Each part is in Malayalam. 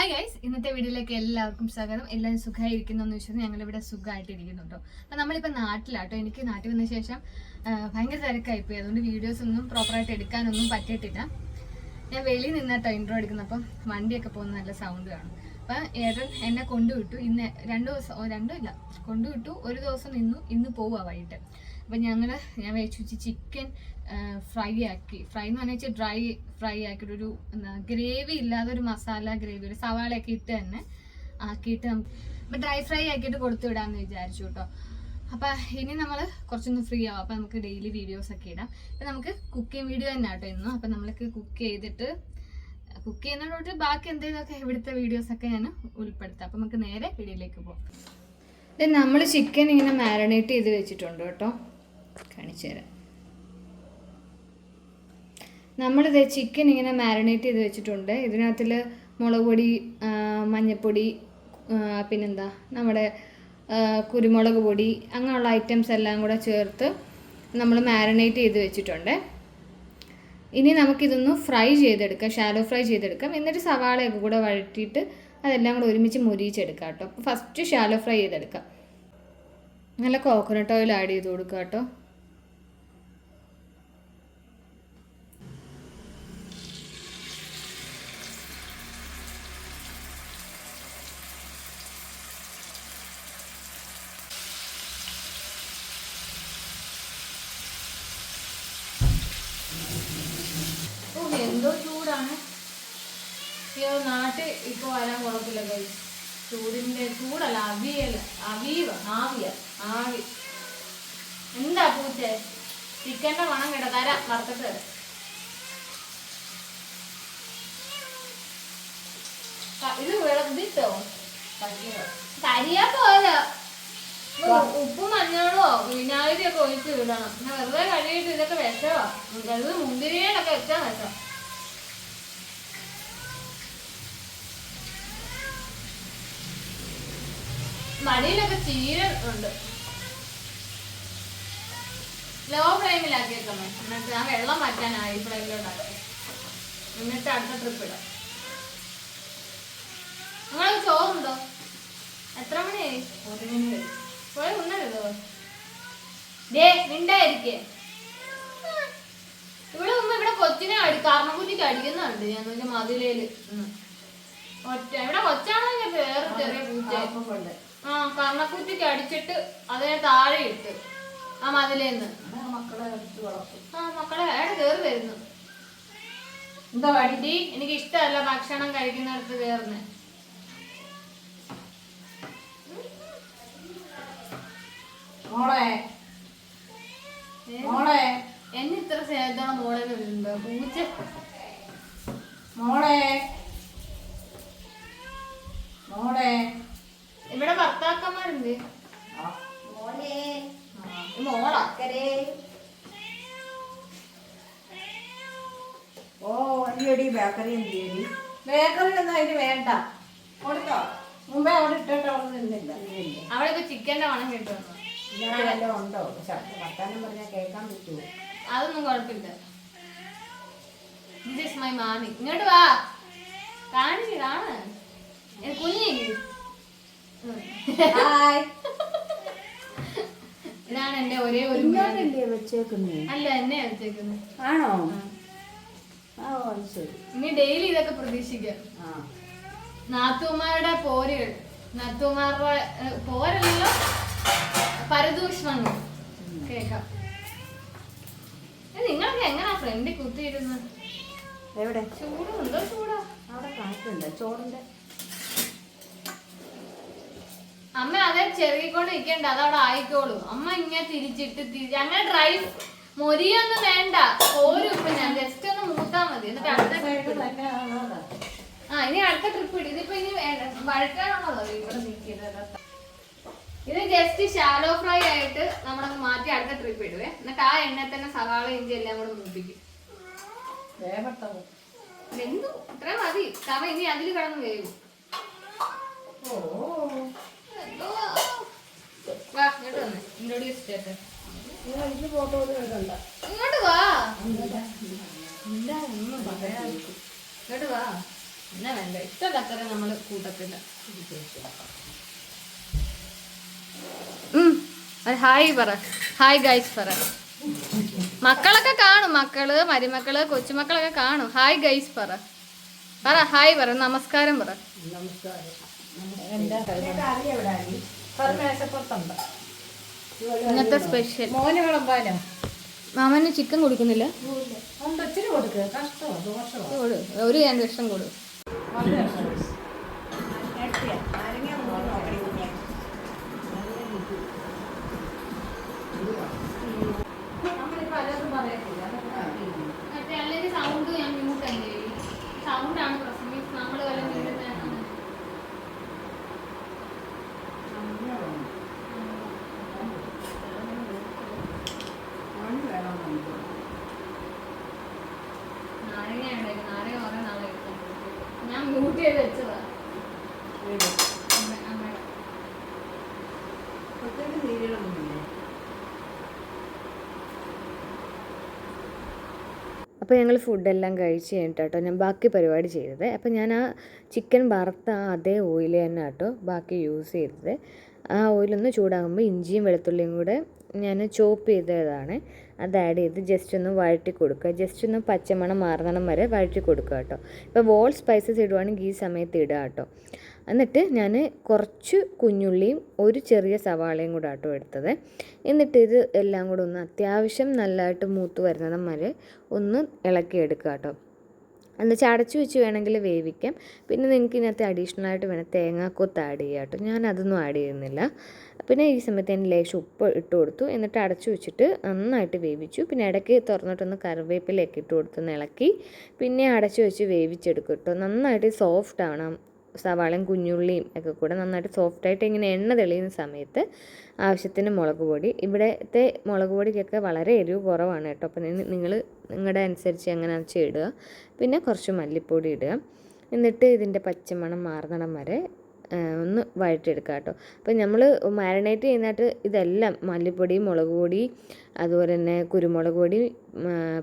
ഹായ് ഗൈസ് ഇന്നത്തെ വീഡിയോയിലേക്ക് എല്ലാവർക്കും സ്വാഗതം. എല്ലാവരും സുഖമായിരിക്കുന്നു എന്ന് വെച്ചാൽ ഞങ്ങളിവിടെ സുഖമായിട്ടിരിക്കുന്നുണ്ടോ. അപ്പം നമ്മളിപ്പോൾ നാട്ടിലാട്ടോ. എനിക്ക് നാട്ടിൽ വന്ന ശേഷം ഭയങ്കര തിരക്കായിപ്പോയി അതുകൊണ്ട് വീഡിയോസ് ഒന്നും പ്രോപ്പറായിട്ട് എടുക്കാനൊന്നും പറ്റിയിട്ടില്ല. ഞാൻ വെളിയിൽ നിന്നാട്ടോ ഇൻട്രോ എടുക്കുന്നത് അപ്പം വണ്ടിയൊക്കെ പോകുന്ന നല്ല സൗണ്ട് കാണും. അപ്പം ഏട്ടൻ എന്നെ കൊണ്ടുവിട്ടു. ഇന്ന് രണ്ട് ദിവസം രണ്ടും ഇല്ല കൊണ്ടുവിട്ടു ഒരു ദിവസം നിന്നു ഇന്ന് പോവുക വൈകിട്ട്. അപ്പം ഞങ്ങൾ ഞാൻ വെച്ചു ചിക്കൻ ഫ്രൈ ആക്കി. ഫ്രൈ എന്ന് പറഞ്ഞാൽ ഡ്രൈ ഫ്രൈ ആക്കിയിട്ട് ഒരു എന്താ ഗ്രേവി ഇല്ലാതെ ഒരു മസാല ഗ്രേവി ഒരു സവാളയൊക്കെ ഇട്ട് തന്നെ ആക്കിയിട്ട് നമുക്ക് ഡ്രൈ ഫ്രൈ ആക്കിയിട്ട് കൊടുത്തു വിടാമെന്ന് വിചാരിച്ചു കേട്ടോ അപ്പം ഇനി നമ്മൾ കുറച്ചൊന്ന് ഫ്രീ ആവും. അപ്പം നമുക്ക് ഡെയിലി വീഡിയോസ് ഒക്കെ ഇടാം. അപ്പം നമുക്ക് കുക്കിംഗ് വീഡിയോ തന്നെ ആട്ടോ ഇന്നും. അപ്പം നമ്മൾക്ക് കുക്ക് ചെയ്തിട്ട് കുക്ക് ചെയ്യുന്നതോട്ട് ബാക്കി എന്തെങ്കിലുമൊക്കെ ഇവിടുത്തെ വീഡിയോസ് ഒക്കെ ഞാൻ ഉൾപ്പെടുത്താം. അപ്പം നമുക്ക് നേരെ വീഡിയോയിലേക്ക് പോകാം നമ്മൾ ചിക്കൻ ഇങ്ങനെ മാരിനേറ്റ് ചെയ്ത് വെച്ചിട്ടുണ്ട് കേട്ടോ കാണിച്ചു തരാം. നമ്മളിത് ചിക്കൻ ഇങ്ങനെ മാരിനേറ്റ് ചെയ്ത് വെച്ചിട്ടുണ്ട്. ഇതിനകത്തിൽ മുളക് പൊടി മഞ്ഞൾപ്പൊടി പിന്നെന്താ? നമ്മുടെ കുരുമുളക് പൊടി അങ്ങനെയുള്ള ഐറ്റംസ് എല്ലാം കൂടെ ചേർത്ത് നമ്മൾ മാരിനേറ്റ് ചെയ്ത് വെച്ചിട്ടുണ്ട്. ഇനി നമുക്കിതൊന്ന് ഫ്രൈ ചെയ്തെടുക്കാം ഷാലോ ഫ്രൈ ചെയ്തെടുക്കാം. എന്നിട്ട് സവാളയൊക്കെ കൂടെ വഴറ്റിയിട്ട് അതെല്ലാം കൂടെ ഒരുമിച്ച് മുരിയിച്ചെടുക്കാം കേട്ടോ. ഫസ്റ്റ് ഷാലോ ഫ്രൈ ചെയ്തെടുക്കാം. നല്ല കോക്കനട്ട് ഓയിൽ ആഡ് ചെയ്ത് കൊടുക്കുക കേട്ടോ ഓ, എന്തോ ചൂടാണ് അയ്യോ നാട്ടിൽ ഇപ്പൊ വരാൻ കുഴപ്പമില്ല കൈ ചൂടിന്റെ ചൂടല്ല അവിയൽ അവീവ ആവിയ ആവി. എന്താ പൂച്ച? ചിക്കന്റെ മണം കേട്ടോ തരാം വറുത്തിട്ട് തരാം. ഇത് വിളമ്പിട്ടോ കരിയാത്ത പോലെ ഉപ്പും മഞ്ഞളോ? വിനാഗിരി ഒക്കെ ഒഴിച്ച് വിടണം ഞാൻ വെറുതെ കഴുകിയിട്ട് ഇതൊക്കെ വിഷമാ വെറുതെ മുന്തിരിയിലൊക്കെ വെച്ചാ വിഷം മടിയിലൊക്കെ ചീര ഉണ്ട്. ലോ ഫ്ലെയിമിലാക്കിയേക്കാം എന്നിട്ട് ആ വെള്ളം മാറ്റാനായി ഫ്ലെയിമിലോട്ടാക്കി എന്നിട്ട് അടുത്ത ട്രിപ്പ് ഇടാം. നിങ്ങളത് ചോറുണ്ടോ? എത്ര മണിയായി? പോയി ഉണ്ണരുതോ ഡേ മിണ്ടായിരിക്കേ. ഇവിടെ ഒന്നും ഇവിടെ കൊച്ചിനെ അടി കാർണക്കുറ്റിക്ക് അടിക്കുന്നുണ്ട് ഞാൻ മതിലേൽ. ഒറ്റ ഇവിടെ കൊച്ചാണെങ്കിൽ വേറെ ചെറിയ പൂച്ച ആ കർണക്കുറ്റിക്ക് അടിച്ചിട്ട് അതിനെ താഴെ ഇട്ട് ആ മതിലേന്ന്. മക്കളെ എടുത്ത് വളർത്തും ആ മക്കളെ അയാൾ കേറി വരുന്നു. എന്താ വടി എനിക്ക് ഇഷ്ടമല്ല ഭക്ഷണം കഴിക്കുന്നിടത്ത് കേറുന്നേ. മോളെ. മോളെ. എന്നെ ഇത്ര സ്നേഹത്തോടെ മോളെ പൂച്ച മോളെ മോളെ ഇവിടെ ഭർത്താക്കന്മാരുണ്ട് മോളെ ആ, ഇത് മോളാ ബേക്കറി എന്ത് ചെയ്യടി ബേക്കറി ഒന്നും അതിന് വേണ്ട. കൊടുത്തോ? മുമ്പേ അവിടെ ഇട്ടിട്ട് അവിടെ നിന്നില്ല. ചിക്കന്റെ മണം കേട്ടു. വല്ലതും ഉണ്ടോ? വർത്താനം പറഞ്ഞാൽ കേൾക്കാൻ പറ്റുമോ അതൊന്നും കുഴപ്പമില്ല. ദിസ് ഇസ് മൈ മാമി ഇങ്ങോട്ട് വാ. കാണിച്ച് കാണ് കുഞ്ഞി. ഹായ് ഇതാണ് എന്റെ ഒരേ ഒരു അല്ല എന്നെ വെച്ചേക്കുന്നത് ആണോ? ഇനി ഡെയിലി ഇതൊക്കെ പ്രതീക്ഷിക്കാം. നാത്തുമാരുടെ പോരുകൾ നാത്തുമാരുടെ പോരല്ലോ പരദൂഷണങ്ങൾ. കേക്കാം. നിങ്ങളൊക്കെ എങ്ങനാ ഫ്രണ്ടിൽ കുത്തിയിരുന്നത് എവിടെ? ചൂടുണ്ടോ ചൂടാ? അവിടെ കാറ്റുണ്ട് ചോറിന്റെ. അമ്മ അതെ ചെറുകിക്കൊണ്ട് നിൽക്കണ്ട അതവിടെ ആയിക്കോളൂ. അമ്മ ഇങ്ങനെ തിരിച്ചിട്ട് തിരിച്ച് അങ്ങനെ ഡ്രൈവ് മൊരിയൊന്നും വേണ്ട. ഓരോ ഞാൻ ജസ്റ്റ് ഒന്ന് മൂത്താ മതി. എന്നിട്ട് അടുത്ത ആ ഇനി അടുത്ത ട്രിപ്പ് ഇടും. ഇതിപ്പോ ഇനി വഴക്കാണല്ലോ ഇവിടെ നിൽക്കുന്നത്. ഇത് ജസ്റ്റ് ഷാലോ ഫ്രൈ ആയിട്ട് നമ്മളങ്ങ് മാറ്റി അടുത്ത ട്രിപ്പ് ഇടുവേ. എന്നിട്ട് ആ എണ്ണ തന്നെ സവാള ഇഞ്ചി എല്ലാം കൂടെ മൂപ്പിക്കും. വെന്തു. ഇത്ര മതി. കാരണം ഇനി അതിൽ കിടന്ന് വേവും. വാ ഇങ്ങോട്ട് വന്നേ. ഇൻട്രോഡ്യൂസ് ചെയ്യട്ടെ. ഇങ്ങോട്ട് വാ. ഇങ്ങോട്ട് വാ. എന്നാ വേണ്ട. ഇഷ്ടമല്ലാത്തവരെ നമ്മൾ കൂട്ടത്തില്ല. ഹായ് പറ. ഹായ് ഗൈസ് പറ. മക്കളൊക്കെ കാണും. മക്കൾ മരുമക്കൾ കൊച്ചുമക്കളൊക്കെ കാണും. ഹായ് ഗൈസ് പറ. പറ ഹായ് പറ. നമസ്കാരം പറ. എന്താ ഇന്നത്തെ സ്പെഷ്യൽ മോന് വിളമ്പാനോ മാമന് ചിക്കൻ കൊടുക്കുന്നില്ല. ഒരു രണ്ട് ലക്ഷം കൊടു. അപ്പോൾ ഞങ്ങൾ ഫുഡെല്ലാം കഴിച്ച് കഴിഞ്ഞിട്ട് ഞാൻ ബാക്കി പരിപാടി ചെയ്തത്. അപ്പോൾ ഞാൻ ആ ചിക്കൻ വറുത്ത ആ അതേ ഓയിൽ തന്നെ കേട്ടോ ബാക്കി യൂസ് ചെയ്തത്. ആ ഓയിലൊന്ന് ചൂടാകുമ്പോൾ ഇഞ്ചിയും വെളുത്തുള്ളിയും കൂടെ ഞാൻ ചോപ്പ് ചെയ്തതാണ്. അത് ആഡ് ചെയ്ത് ജസ്റ്റ് ഒന്ന് വഴറ്റി കൊടുക്കുക. ജസ്റ്റ് ഒന്ന് പച്ചമണം മാറണം വരെ വഴറ്റി കൊടുക്കുക കേട്ടോ. ഇപ്പോൾ വോൾ സ്പൈസസ് ഇടുവാണെങ്കിൽ ഈ സമയത്ത് ഇടുക കേട്ടോ. എന്നിട്ട് ഞാൻ കുറച്ച് കുഞ്ഞുള്ളിയും ഒരു ചെറിയ സവാളയും കൂടെ ആട്ടോ എടുത്തത്. എന്നിട്ട് ഇത് എല്ലാം കൂടെ ഒന്ന് അത്യാവശ്യം നല്ലതായിട്ട് മൂത്ത് വരുന്നതും വരെ ഒന്ന് ഇളക്കിയെടുക്കുക കേട്ടോ. എന്നിട്ട് അടച്ചു വെച്ച് വേണമെങ്കിൽ വേവിക്കാം. പിന്നെ നിങ്ങൾക്ക് ഇതിനകത്ത് അഡീഷണൽ ആയിട്ട് വേണം. തേങ്ങാക്കൊത്ത് ആഡ് ചെയ്യാം കേട്ടോ. ഞാൻ അതൊന്നും ആഡ് ചെയ്യുന്നില്ല. പിന്നെ ഈ സമയത്ത് ഞാൻ ലേശം ഉപ്പ് ഇട്ട് കൊടുത്തു. എന്നിട്ട് അടച്ചു വെച്ചിട്ട് നന്നായിട്ട് വേവിച്ചു. പിന്നെ ഇടയ്ക്ക് തുറന്നിട്ടൊന്ന് കറിവേപ്പിലയൊക്കെ ഇട്ട് കൊടുത്ത് ഇളക്കി. പിന്നെ അടച്ചു വെച്ച് വേവിച്ചെടുക്കും കേട്ടോ. നന്നായിട്ട് സോഫ്റ്റ് ആവണം. സവാളയും കുഞ്ഞുള്ളിയും ഒക്കെ കൂടെ നന്നായിട്ട് സോഫ്റ്റായിട്ട് ഇങ്ങനെ എണ്ണ തെളിയുന്ന സമയത്ത് ആവശ്യത്തിന് മുളക് പൊടി. ഇവിടുത്തെ മുളക് പൊടിക്കൊക്കെ വളരെ എരിവ് കുറവാണ് കേട്ടോ. അപ്പം നിങ്ങൾ നിങ്ങളുടെ അനുസരിച്ച് എങ്ങനെ വെച്ചാൽ ഇടുക. പിന്നെ കുറച്ച് മല്ലിപ്പൊടി ഇടുക. എന്നിട്ട് ഇതിന്റെ പച്ചമണം മാറുന്നിടം വരെ ഒന്ന് വഴറ്റിയെടുക്കുക കേട്ടോ. അപ്പം നമ്മൾ മാരിനേറ്റ് ചെയ്യുന്നതായിട്ട് ഇതെല്ലാം മല്ലിപ്പൊടി മുളക് പൊടി അതുപോലെ തന്നെ കുരുമുളക് പൊടി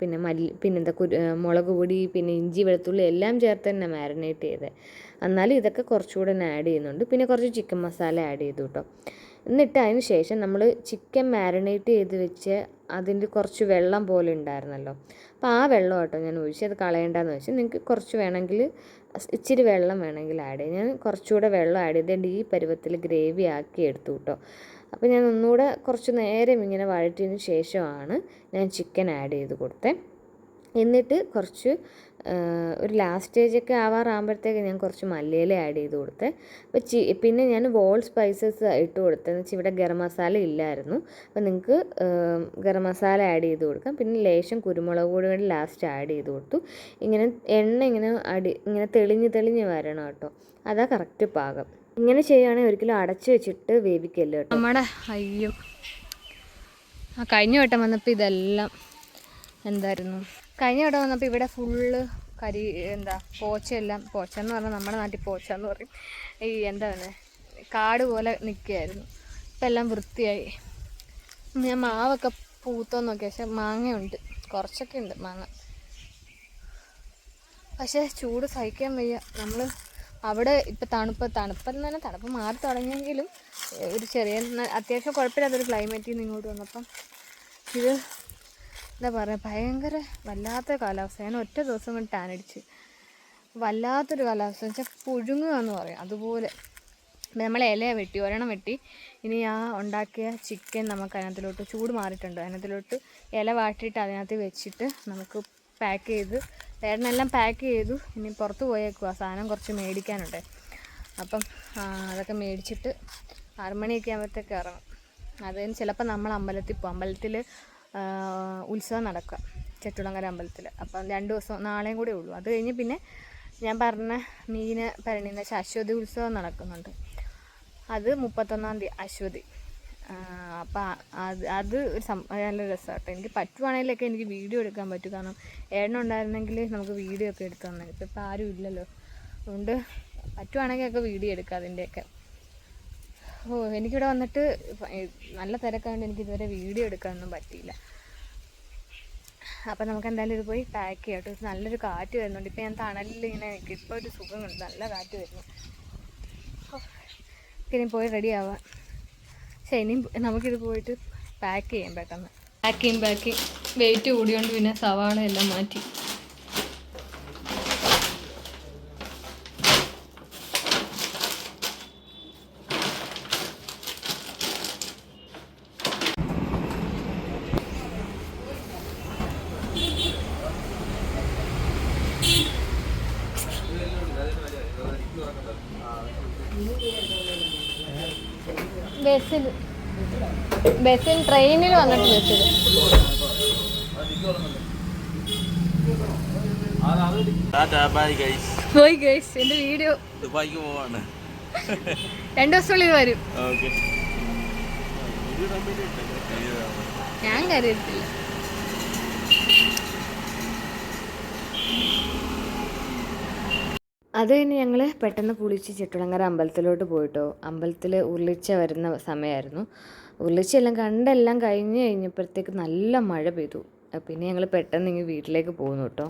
പിന്നെ മല്ലി പിന്നെന്താ കുരു മുളക് പൊടി പിന്നെ ഇഞ്ചി വെളുത്തുള്ളി എല്ലാം ചേർത്ത് തന്നെ മാരിനേറ്റ് ചെയ്തത് എന്നാലും ഇതൊക്കെ കുറച്ചുകൂടെ ആഡ് ചെയ്യുന്നുണ്ട്. പിന്നെ കുറച്ച് ചിക്കൻ മസാല ആഡ് ചെയ്തു കേട്ടോ എന്നിട്ട് അതിന് ശേഷം നമ്മൾ ചിക്കൻ മാരിനേറ്റ് ചെയ്ത് വെച്ച് അതിന്റെ കുറച്ച് വെള്ളം പോലെ ഉണ്ടായിരുന്നല്ലോ. അപ്പോൾ ആ വെള്ളം കേട്ടോ ഞാൻ ഒഴിച്ച്. അത് കളയണ്ടെന്ന് വെച്ചാൽ നിങ്ങൾക്ക് കുറച്ച് വേണമെങ്കിൽ ഇച്ചിരി വെള്ളം വേണമെങ്കിൽ ആഡ് ചെയ്യാം. ഞാൻ കുറച്ചുകൂടെ വെള്ളം ആഡ് ചെയ്ത് ഈ പരുവത്തിൽ ഗ്രേവി ആക്കി എടുത്തു കേട്ടോ അപ്പോൾ ഞാൻ ഒന്നുകൂടെ കുറച്ച് നേരം ഇങ്ങനെ വഴറ്റിയതിന് ശേഷമാണ് ഞാൻ ചിക്കൻ ആഡ് ചെയ്ത് കൊടുത്തത് എന്നിട്ട് കുറച്ച് ഒരു ലാസ്റ്റ് സ്റ്റേജൊക്കെ ആവാറാകുമ്പോഴത്തേക്ക് ഞാൻ കുറച്ച് മല്ലിയില ആഡ് ചെയ്ത് കൊടുത്തെ. അപ്പോൾ ചി പിന്നെ ഞാൻ വോൾ സ്പൈസസ് ഇട്ട് കൊടുത്തത് വെച്ചാൽ ഇവിടെ ഗരം മസാല ഇല്ലായിരുന്നു. അപ്പോൾ നിങ്ങൾക്ക് ഗരം മസാല ആഡ് ചെയ്ത് കൊടുക്കാം. പിന്നെ ലേശം കുരുമുളക് പൊടി കൂടി ലാസ്റ്റ് ആഡ് ചെയ്ത് കൊടുത്തു. ഇങ്ങനെ എണ്ണ ഇങ്ങനെ അടി ഇങ്ങനെ തെളിഞ്ഞ് തെളിഞ്ഞ് വരണം കേട്ടോ. അതാ കറക്റ്റ് പാകം. ഇങ്ങനെ ചെയ്യുകയാണെങ്കിൽ ഒരിക്കലും അടച്ചു വെച്ചിട്ട് വേവിക്കല്ലോ നമ്മുടെ അയ്യോ. ആ കഴിഞ്ഞ വട്ടം വന്നപ്പോൾ ഇതെല്ലാം എന്തായിരുന്നു? കഴിഞ്ഞ ഇവിടെ വന്നപ്പോൾ ഇവിടെ ഫുള്ള് കരി എന്താ പോച്ചയെല്ലാം പോച്ച എന്ന് പറഞ്ഞാൽ നമ്മുടെ നാട്ടിൽ പോച്ച എന്ന് പറയും. ഈ എന്താ പറയുന്നത് കാട് പോലെ നിൽക്കുകയായിരുന്നു ഇപ്പം എല്ലാം വൃത്തിയായി. ഞാൻ മാവൊക്കെ പൂത്തോന്ന് നോക്കി പക്ഷെ മാങ്ങയുണ്ട്. കുറച്ചൊക്കെ ഉണ്ട് മാങ്ങ. പക്ഷേ ചൂട് സഹിക്കാൻ വയ്യ. നമ്മൾ അവിടെ ഇപ്പം തണുപ്പ് തണുപ്പെന്ന് തന്നെ തണുപ്പ് മാറി തുടങ്ങിയെങ്കിലും ഒരു ചെറിയ അത്യാവശ്യം കുഴപ്പമില്ലാത്തൊരു ക്ലൈമറ്റിൽ നിന്ന് ഇങ്ങോട്ട് വന്നപ്പം ഇത് എന്താ പറയുക ഭയങ്കര വല്ലാത്ത കാലാവസ്ഥ. ഞാൻ ഒറ്റ ദിവസം കൊണ്ട് ടാൻ അടിച്ച്. വല്ലാത്തൊരു കാലാവസ്ഥ. വെച്ചാൽ പുഴുങ്ങുക എന്ന് പറയും. അതുപോലെ നമ്മൾ ഇല വെട്ടി ഒരെണ്ണം വെട്ടി. ഇനി ആ ഉണ്ടാക്കിയ ചിക്കൻ നമുക്ക് അതിനകത്തിലോട്ട് ചൂട് മാറിയിട്ടുണ്ട്. അതിനകത്തിലോട്ട് ഇല വാട്ടിയിട്ട് അതിനകത്ത് വെച്ചിട്ട് നമുക്ക് പാക്ക് ചെയ്ത് വേറെല്ലാം പാക്ക് ചെയ്തു. ഇനി പുറത്ത് പോയേക്കുക സാധനം കുറച്ച് മേടിക്കാനുണ്ട്. അപ്പം അതൊക്കെ മേടിച്ചിട്ട് ആറുമണിയൊക്കെ ആകുമ്പോഴത്തേക്ക് ഇറങ്ങും. അതിന് ചിലപ്പോൾ നമ്മൾ അമ്പലത്തിൽ പോകും അമ്പലത്തിൽ ഉത്സവം നടക്കുക ചെട്ടുളങ്ങര അമ്പലത്തിൽ. അപ്പം രണ്ട് ദിവസം നാളെയും കൂടെ ഉള്ളൂ. അത് കഴിഞ്ഞ് പിന്നെ ഞാൻ പറഞ്ഞ മീന് ഭരണിന്ന് ശാശ്വതി ഉത്സവം നടക്കുന്നുണ്ട്. അത് മുപ്പത്തൊന്നാം തീയതി അശ്വതി. അപ്പം അത് അത് ഒരു സം നല്ല രസമാട്ടോ. എനിക്ക് പറ്റുവാണെങ്കിലൊക്കെ എനിക്ക് വീഡിയോ എടുക്കാൻ പറ്റും. കാരണം ഏട്ടനുണ്ടായിരുന്നെങ്കിൽ നമുക്ക് വീഡിയോ ഒക്കെ എടുത്തു തന്നെ ഇപ്പം ഇപ്പം ആരും ഇല്ലല്ലോ. അതുകൊണ്ട് പറ്റുവാണെങ്കിൽ ഒക്കെ വീഡിയോ എടുക്കാം അതിന്റെയൊക്കെ. ഓ എനിക്കിവിടെ വന്നിട്ട് നല്ല തിരക്കാണ്ട് എനിക്ക് ഇതുവരെ വീഡിയോ എടുക്കാനൊന്നും പറ്റിയില്ല. അപ്പം നമുക്ക് എന്തായാലും ഇത് പോയി പാക്ക് ചെയ്യാം കേട്ടോ. നല്ലൊരു കാറ്റ് വരുന്നുണ്ട്. ഇപ്പം ഞാൻ തണലിൽ ഇങ്ങനെ നിൽക്കും ഇപ്പോൾ ഒരു സുഖമുണ്ട്. നല്ല കാറ്റ് വരുന്നു. പിന്നെ പോയി റെഡി ആവാം. പക്ഷേ ഇനിയും നമുക്കിത് പോയിട്ട് പാക്ക് ചെയ്യാം പെട്ടെന്ന്. പാക്കിങ് പാക്കിങ് വെയിറ്റ് കൂടിയോണ്ട് പിന്നെ സവാള എല്ലാം മാറ്റി ബസ്സിൽ ബസ്സിൽ ട്രെയിനിൽ വന്നിട്ട് ബസ്സിൽ ടാറ്റാ ബൈ ഗൈസ് പോയി ഗൈസ് എന്റെ വീഡിയോ ദുബായിക്ക് പോവാണ്. രണ്ട് ദിവസത്തിനുള്ളിൽ വരും. ഓക്കെ. ഞാൻ കരുതത്തില്ല. അത് കഴിഞ്ഞ് ഞങ്ങൾ പെട്ടെന്ന് പുളിച്ച് ചിട്ടുളങ്ങര അമ്പലത്തിലോട്ട് പോയിട്ടോ. അമ്പലത്തിൽ ഉരുളിച്ച വരുന്ന സമയമായിരുന്നു ഉരുളിച്ചെല്ലാം കണ്ടെല്ലാം കഴിഞ്ഞ് കഴിഞ്ഞപ്പോഴത്തേക്ക് നല്ല മഴ പെയ്തു. പിന്നെ ഞങ്ങൾ പെട്ടെന്ന് ഇങ്ങ് വീട്ടിലേക്ക് പോകുന്നു കേട്ടോ.